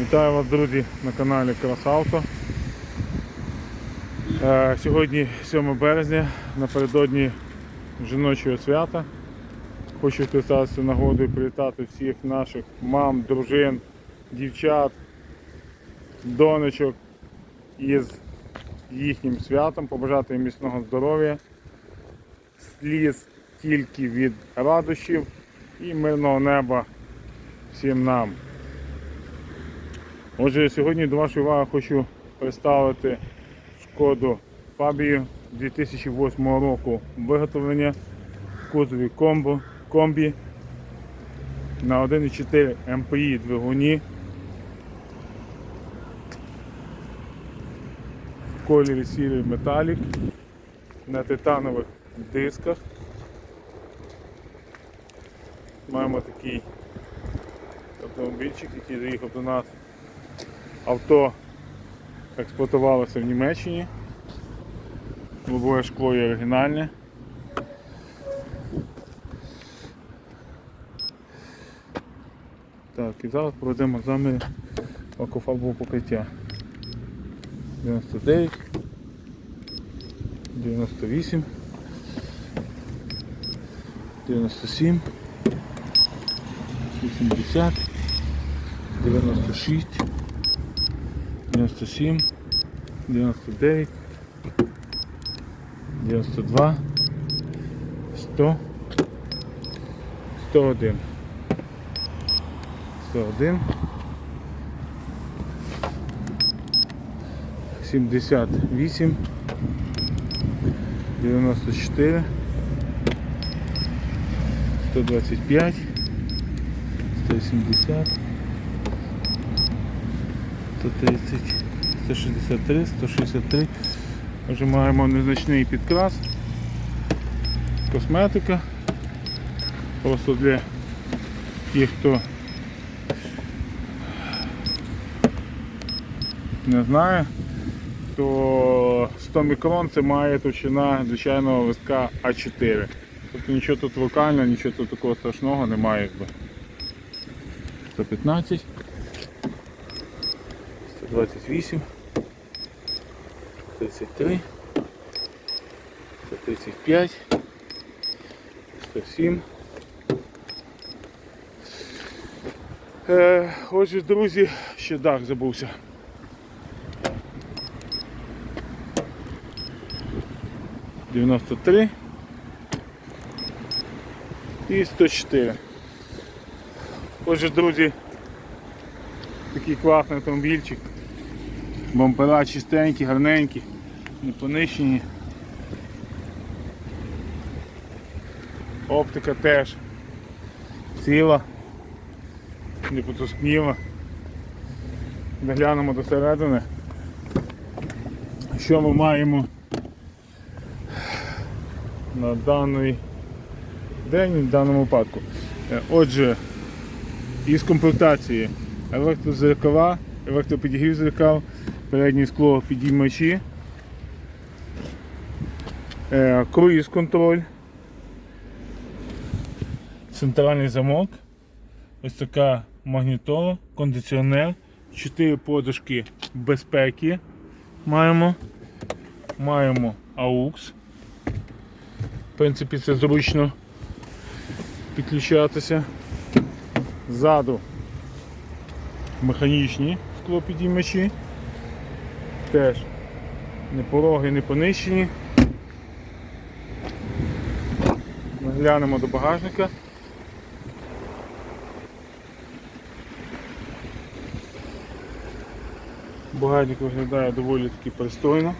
Вітаю вас, друзі, на каналі Красавто. Е, Сьогодні 7 березня, напередодні жіночого свята. Хочу скористатися нагодою привітати всіх наших мам, дружин, дівчат, донечок із їхнім святом, побажати їм міцного здоров'я, сліз тільки від радощів і мирного неба всім нам. Отже, сьогодні до вашої уваги хочу представити шкоду Фабію 2008 року виготовлення кузові комбо, комбі на 1,4 МПІ двигуні в кольорі сірий металік на титанових дисках. Маємо такий автомобільчик, який заїхав до нас. Авто експлуатувалося в Німеччині. Лобове шкло є оригінальне. Так, і зараз проведемо заміри лакофарбового покриття. 99, 98, 97, 80, 96. 97, 99, 92, 100, 101, 101, 78, 94, 125, 170, 130, 163, 163. Вже маємо незначний підкрас. Косметика. Просто для тих, хто не знає, то 100 мікрон це має товщина звичайного листка А4. Тобто нічого тут локального, нічого тут такого страшного немає. 115. 128, 33, 135, 107. Е, отже, друзі, ще дах забувся. Дев'яносто три і 104. Отже, друзі, такий класний автомобільчик. Бампера чистенькі, гарненькі, не понищені. Оптика теж ціла, не потускніла. Заглянемо до. Що ми маємо на даний день, в даному випадку. Е, Отже, із комплектації електрозеркала, електропідігрів зеркал, переднє скло підіймачі, е, круїз контроль, центральний замок, ось така магнітола, кондиціонер, 4 подушки безпеки маємо, маємо AUX. В принципі, це зручно підключатися. Ззаду механічні склопідіймачі. Теж не пороги, не понищені. Глянемо до багажника. Багажник виглядає доволі таки пристойно.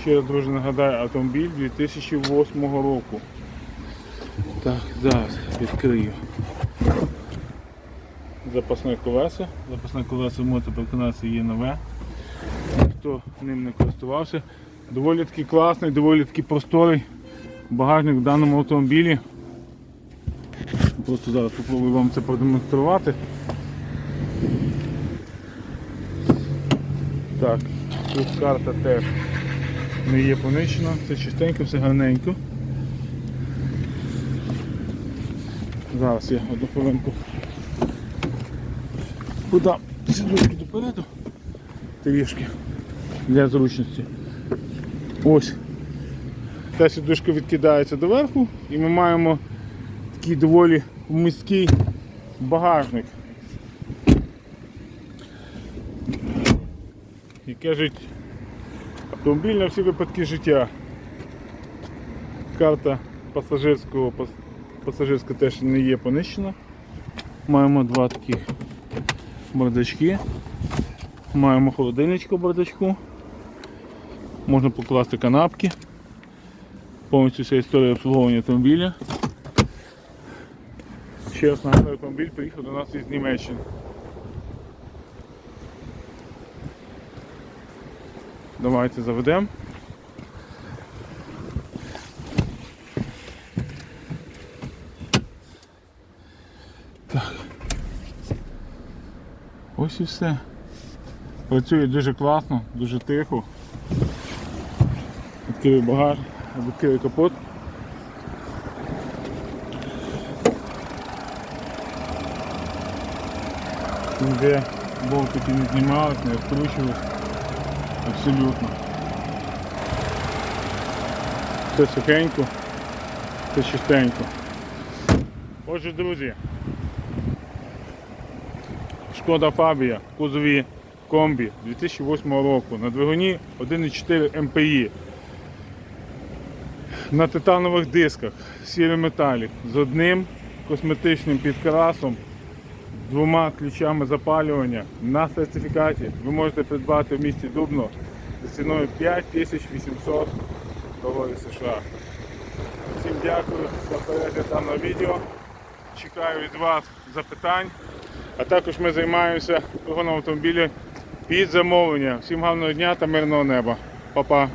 Ще раз друже нагадаю, автомобіль 2008 року. Так, зараз відкрию запасне колесо. Запасне колесо можете переконатися є нове. Хто ним не користувався. Доволі таки класний, доволі таки просторий багажник в даному автомобілі. Просто зараз спробую вам це продемонструвати. Так, тут карта теж не є понищена, все чистенько, все гарненько. Зараз я одну хвилинку подам сідушки допереду. Трішки для зручності. Ось. Та сідушка відкидається доверху і ми маємо такий доволі вмісткий багажник. І кажуть, автомобіль на всі випадки життя. Карта пасажирського пасажирська теж не є понищена. Маємо два таких бардачки. Маємо холодильничку бардачку. Можна покласти канапки. Повністю вся історія обслуговування автомобіля. Ще раз нагадую, автомобіль приїхав до нас із Німеччини. Давайте заведемо. Ось і все. Працює дуже класно, дуже тихо. Відкрив багаж, відкрив капот. Ніде болтики не знімались, не відкручувались. Абсолютно. Все сухенько, все чистенько. Отже, друзі, Шкода Фабія в кузові комбі 2008 року на двигуні 1,4 МПІ. На титанових дисках, сірий металік з одним косметичним підкрасом, двома ключами запалювання на сертифікаті ви можете придбати в місті Дубно за ціною 5800 доларів США. Всім дякую за перегляд даного відео. Чекаю від вас запитань. А також ми займаємося вигоном автомобілів під замовлення. Всім гарного дня та мирного неба. Па-па.